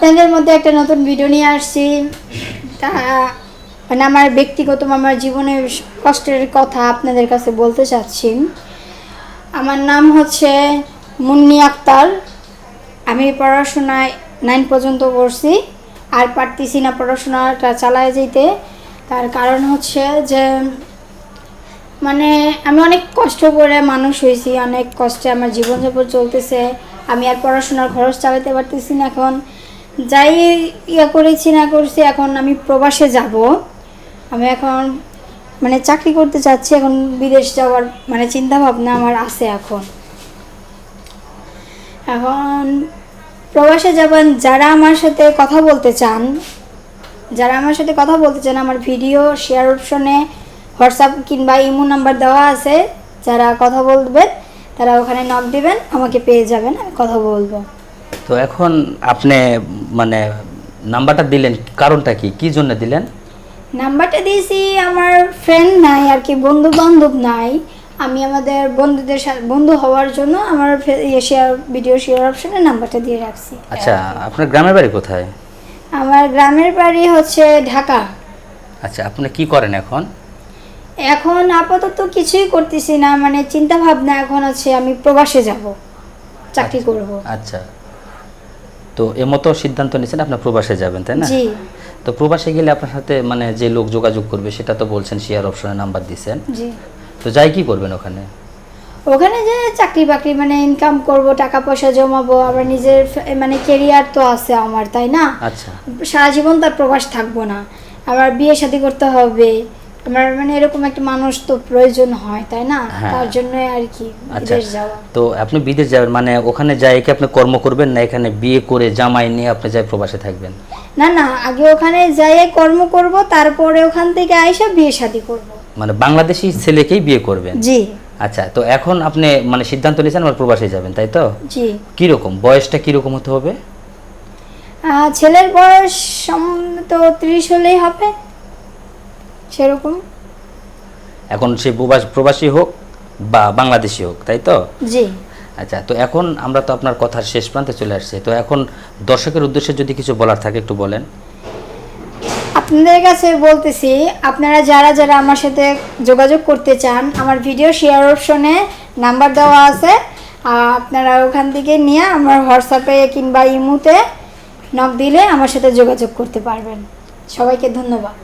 আপনাদের মধ্যে একটা নতুন ভিডিও নিয়ে আসছি। তা মানে আমার ব্যক্তিগত আমার জীবনের কষ্টের কথা আপনাদের কাছে বলতে চাচ্ছি। আমার নাম হচ্ছে মুন্নি আক্তার। আমি পড়াশোনায় নাইন পর্যন্ত করছি আর পারতেছি না পড়াশোনাটা চালায় যেতে। তার কারণ হচ্ছে যে মানে আমি অনেক কষ্ট করে মানুষ হয়েছি, অনেক কষ্টে আমার জীবনযাপন চলতেছে। আমি আর পড়াশোনার খরচ চালাতে পারতেছি না এখন। যাই ইয়া করেছি, না করছি, এখন আমি প্রবাসে যাব। আমি এখন মানে চাকরি করতে চাচ্ছি, এখন বিদেশ যাওয়ার মানে চিন্তা ভাবনা আমার আছে এখন। এখন প্রবাসে যাবেন, যারা আমার সাথে কথা বলতে চান, যারা আমার সাথে কথা বলতে চান, আমার ভিডিও শেয়ার অপশনে হোয়াটসঅ্যাপ কিংবা ইমো নাম্বার দেওয়া আছে, যারা কথা বলবেন, তারা ওখানে নক দেবেন, আমাকে পেয়ে যাবেন, আমি কথা বলব। তো এখন আপনি মানে নাম্বারটা দিলেন কারণটা কি? কি জন্য দিলেন? নাম্বারটা দিয়েছি আমার ফ্রেন্ড নাই আর কি বন্ধু বান্ধব নাই। আমি আমাদের বন্ধুদের সাথে বন্ধু হওয়ার জন্য আমার শেয়ার ভিডিও শেয়ার অপশনে নাম্বারটা দিয়ে রাখছি। আচ্ছা আপনার গ্রামের বাড়ি কোথায়? আমার গ্রামের বাড়ি হচ্ছে ঢাকা। আচ্ছা আপনি কি করেন এখন? এখন আপাতত কিছুই করতেছি না মানে চিন্তা ভাবনা এখন হচ্ছে আমি প্রবাসে যাব চাকরি করব। আচ্ছা। তো এমতো সিদ্ধান্ত নিয়েছেন আপনার প্রবাসে যাবেন তাই না? জি। তো প্রবাসে গেলে আপনার সাথে মানে যে লোক যোগাযোগ করবে সেটা তো বলছেন শেয়ার অপশনে নাম্বার দিয়েছেন জি। তো যাই কি করবেন ওখানে? ওখানে যে চাকরি বাকরি মানে ইনকাম করব টাকা পয়সা জমাবো আবার নিজের মানে কেরিয়ার তো আছে আমার তাই না? আচ্ছা। সারা জীবন তার প্রবাস থাকব না। আবার বিয়ে শাদী করতে হবে আমার মানে এরকম একটা মানুষ তো প্রয়োজন হয় তাই না? হ্যাঁ। তার জন্য আর কি আচ্ছা। বিদেশ যাওয়া। তো আপনি বিদেশ যাবেন মানে ওখানে যাই কি আপনি কর্ম করবেন না এখানে বিয়ে করে জামাই নিয়ে আপনি যাই প্রবাসে থাকবেন? না না আগে ওখানে যাই কর্ম করব তারপরে ওখান থেকে আইসা বিয়ে শাদী করব। মানে বাংলাদেশি ছেলেকেই বিয়ে করবেন? জি। আচ্ছা তো এখন আপনি মানে সিদ্ধান্ত নিয়েছেন আমার প্রবাসে যাবেন তাই তো? জি। কীরকম? বয়সটা কীরকম হতে হবে? ছেলের বয়স তো ত্রিশ হলেই হবে। সেরকম? এখন সে প্রবাসী হোক বা বাংলাদেশি হোক তাই তো? জি। আচ্ছা তো এখন আমরা তো আপনার কথার শেষ প্রান্তে চলে আসছি। তো এখন দর্শকের উদ্দেশ্যে যদি কিছু বলার থাকে একটু বলেন। আপনাদের কাছে বলতেছি আপনারা যারা যারা আমার সাথে যোগাযোগ করতে চান আমার ভিডিও শেয়ার অপশনে নাম্বার দেওয়া আছে। আপনারা ওখান থেকে নিয়ে আমার হোয়াটসঅ্যাপে কিংবা ইমুতে নক দিলে আমার সাথে যোগাযোগ করতে পারবেন। সবাইকে ধন্যবাদ।